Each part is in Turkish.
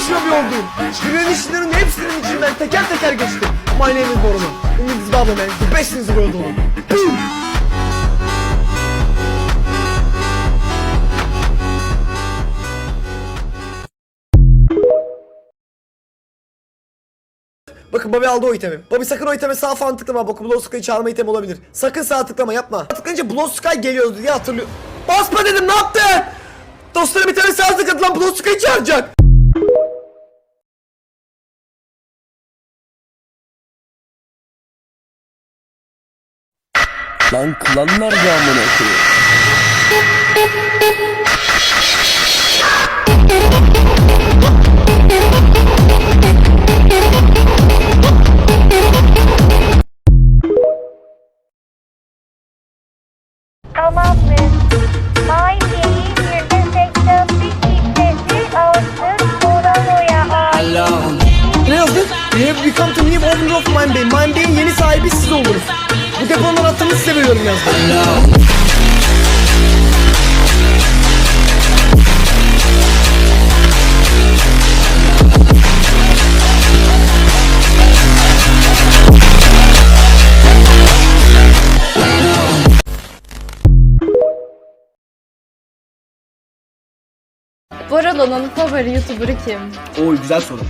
başıma bir oldum. Yürüyen işlerin hepsinin içinden teker teker geçtim. My name is Boruma. In this bubble man, the best in the world. Boom! Bakın Bobby aldı o itemi. Bobby sakın o iteme sağ falan tıklama. Bakın Blow Sky'ı çağırma itemi olabilir. Sakın sağ tıklama yapma. Tıklayınca Blow Sky geliyordu diye hatırlıyor. Basma dedim ne yaptın? Dostlarım iteme sağ tıkladı lan Blow Sky'ı çağıracak. Lan klanlar da amına koyayım. Tamamdır. Maydeyi 181 kitlesi Ağustos Oralo'ya ait. Ne yazdın? You have become new owner of Mine Bay. Mine Bay'in yeni sahibi siz oldunuz. Bu deponun anahtarını size veriyorum yazdım. Boralo'nun favori YouTuber'ı kim? Oy güzel soru.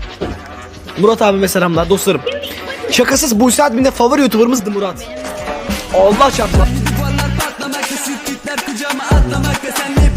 Murat abime selamlar dostlarım. Şakasız Buse adminde favori youtuberımızdı Murat. Allah çarpma. Duvarlar patlamakta sütlükler kucağıma atlamakta Senle bir